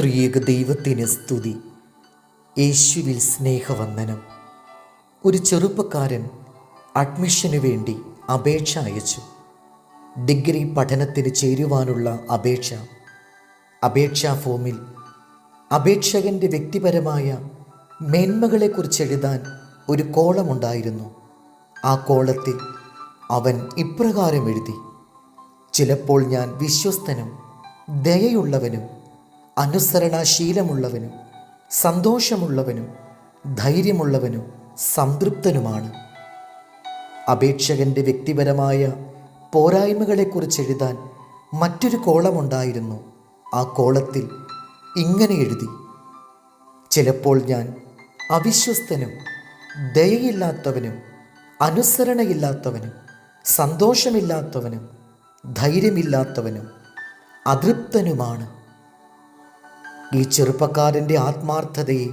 ത്രിയേക ദൈവത്തിന് സ്തുതി. യേശുവിൽ സ്നേഹവന്ദനം. ഒരു ചെറുപ്പക്കാരൻ അഡ്മിഷന് വേണ്ടി അപേക്ഷ അയച്ചു. ഡിഗ്രി പഠനത്തിന് ചേരുവാനുള്ള അപേക്ഷ. അപേക്ഷാ ഫോമിൽ അപേക്ഷകന്റെ വ്യക്തിപരമായ മേന്മകളെക്കുറിച്ച് എഴുതാൻ ഒരു കോളമുണ്ടായിരുന്നു. ആ കോളത്തിൽ അവൻ ഇപ്രകാരം എഴുതി. ചിലപ്പോൾ ഞാൻ വിശ്വസ്തനും ദയയുള്ളവനും അനുസരണാശീലമുള്ളവനും സന്തോഷമുള്ളവനും ധൈര്യമുള്ളവനും സംതൃപ്തനുമാണ്. അപേക്ഷകന്റെ വ്യക്തിപരമായ പോരായ്മകളെക്കുറിച്ച് എഴുതാൻ മറ്റൊരു കോളമുണ്ടായിരുന്നു. ആ കോളത്തിൽ ഇങ്ങനെ എഴുതി ചിലപ്പോൾ ഞാൻ അവിശ്വസ്തനും ദയയില്ലാത്തവനും അനുസരണയില്ലാത്തവനും സന്തോഷമില്ലാത്തവനും ധൈര്യമില്ലാത്തവനും അതൃപ്തനുമാണ്. ഈ ചെറുപ്പക്കാരന്റെ ആത്മാർത്ഥതയെ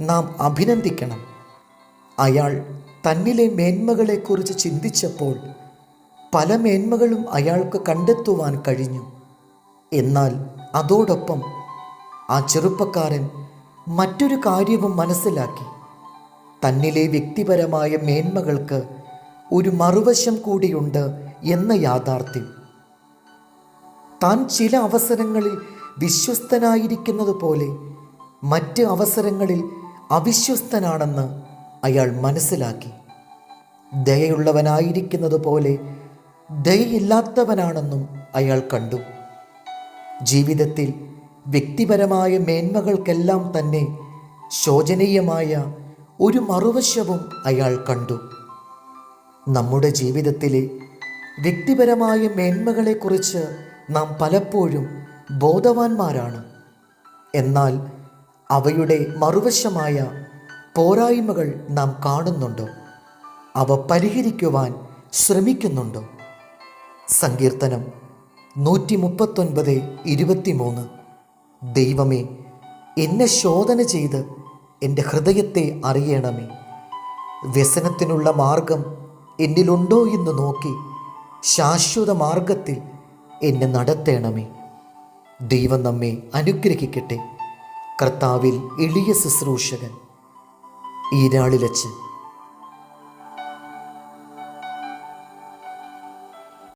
നാം അഭിനന്ദിക്കണം. അയാൾ തന്നിലെ മേന്മകളെക്കുറിച്ച് ചിന്തിച്ചപ്പോൾ പല മേന്മകളും അയാൾക്ക് കണ്ടെത്തുവാൻ കഴിഞ്ഞു. എന്നാൽ അതോടൊപ്പം ആ ചെറുപ്പക്കാരൻ മറ്റൊരു കാര്യവും മനസ്സിലാക്കി. തന്നിലെ വ്യക്തിപരമായ മേന്മകൾക്ക് ഒരു മറുവശം കൂടിയുണ്ട് എന്ന യാഥാർത്ഥ്യം. താൻ ചില അവസരങ്ങളിൽ വിശ്വസ്തനായിരിക്കുന്നത് പോലെ മറ്റ് അവസരങ്ങളിൽ അവിശ്വസ്തനാണെന്ന് അയാൾ മനസ്സിലാക്കി. ദയയുള്ളവനായിരിക്കുന്നത് പോലെ ദയയില്ലാത്തവനാണെന്നും അയാൾ കണ്ടു. ജീവിതത്തിൽ വ്യക്തിപരമായ മേന്മകൾക്കെല്ലാം തന്നെ ശോചനീയമായ ഒരു മറുവശവും അയാൾ കണ്ടു. നമ്മുടെ ജീവിതത്തിലെ വ്യക്തിപരമായ മേന്മകളെക്കുറിച്ച് നാം പലപ്പോഴും ബോധവാന്മാരാണ്. എന്നാൽ അവയുടെ മറുവശമായ പോരായ്മകൾ നാം കാണുന്നുണ്ടോ? അവ പരിഹരിക്കുവാൻ ശ്രമിക്കുന്നുണ്ടോ? സങ്കീർത്തനം നൂറ്റി മുപ്പത്തൊൻപത് ഇരുപത്തിമൂന്ന്. ദൈവമേ എന്നെ ശോധന ചെയ്ത് എന്റെ ഹൃദയത്തെ അറിയണമേ. വ്യസനത്തിനുള്ള മാർഗം എന്നിലുണ്ടോ എന്ന് നോക്കി ശാശ്വത മാർഗത്തിൽ എന്നെ നടത്തേണമേ. ദൈവം നമ്മെ അനുഗ്രഹിക്കട്ടെ. കർത്താവിൽ എളിയ ശുശ്രൂഷകൻ. ഈരാളിലച്ച്